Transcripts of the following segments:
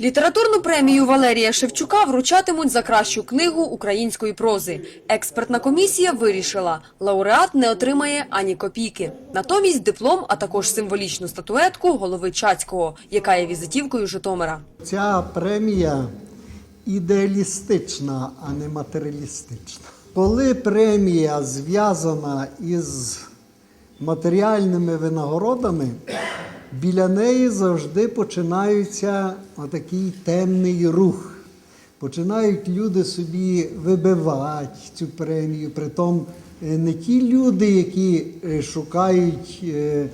Літературну премію Валерія Шевчука вручатимуть за кращу книгу української прози. Експертна комісія вирішила, лауреат не отримає ані копійки. Натомість диплом, а також символічну статуетку голови Чацького, яка є візитівкою Житомира. Ця премія ідеалістична, а не матеріалістична. Коли премія зв'язана із матеріальними винагородами, біля неї завжди починається отакий темний рух. Починають люди собі вибивати цю премію. Притом е, не ті люди, які е, шукають, е,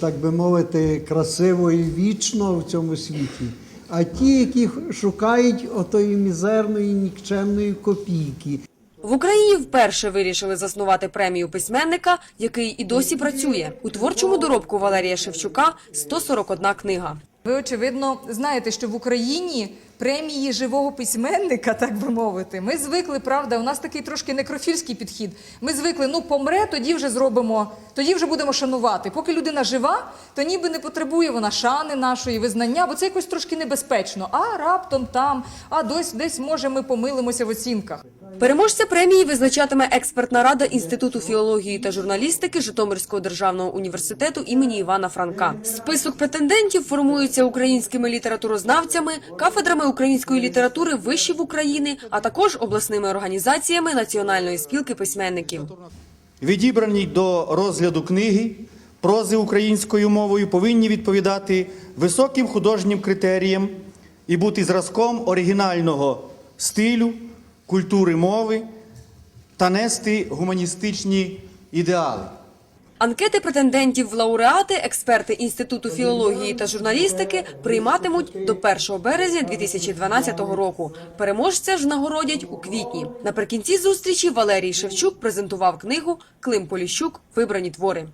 так би мовити, красиво і вічно в цьому світі, а ті, які шукають отої мізерної нікчемної копійки. В Україні вперше вирішили заснувати премію письменника, який і досі працює. У творчому доробку Валерія Шевчука 141 книга. Ви очевидно знаєте, що в Україні премії живого письменника, так би мовити, ми звикли, правда, у нас такий трошки некрофільський підхід. Ми звикли, ну помре, тоді вже зробимо, тоді вже будемо шанувати. Поки людина жива, то ніби не потребує вона шани нашої визнання, бо це якось трошки небезпечно. А раптом там, а десь десь може ми помилимося в оцінках. Переможця премії визначатиме експертна рада Інституту філології та журналістики Житомирського державного університету імені Івана Франка. Список претендентів формується українськими літературознавцями, кафедрами української літератури вишів України, а також обласними організаціями Національної спілки письменників. відібрані до розгляду книги прози українською мовою повинні відповідати високим художнім критеріям і бути зразком оригінального стилю, культури мови та нести гуманістичні ідеали. Анкети претендентів в лауреати експерти Інституту філології та журналістики прийматимуть до 1 березня 2012 року. Переможця ж нагородять у квітні. Наприкінці зустрічі Валерій Шевчук презентував книгу Клим Поліщук. Вибрані твори.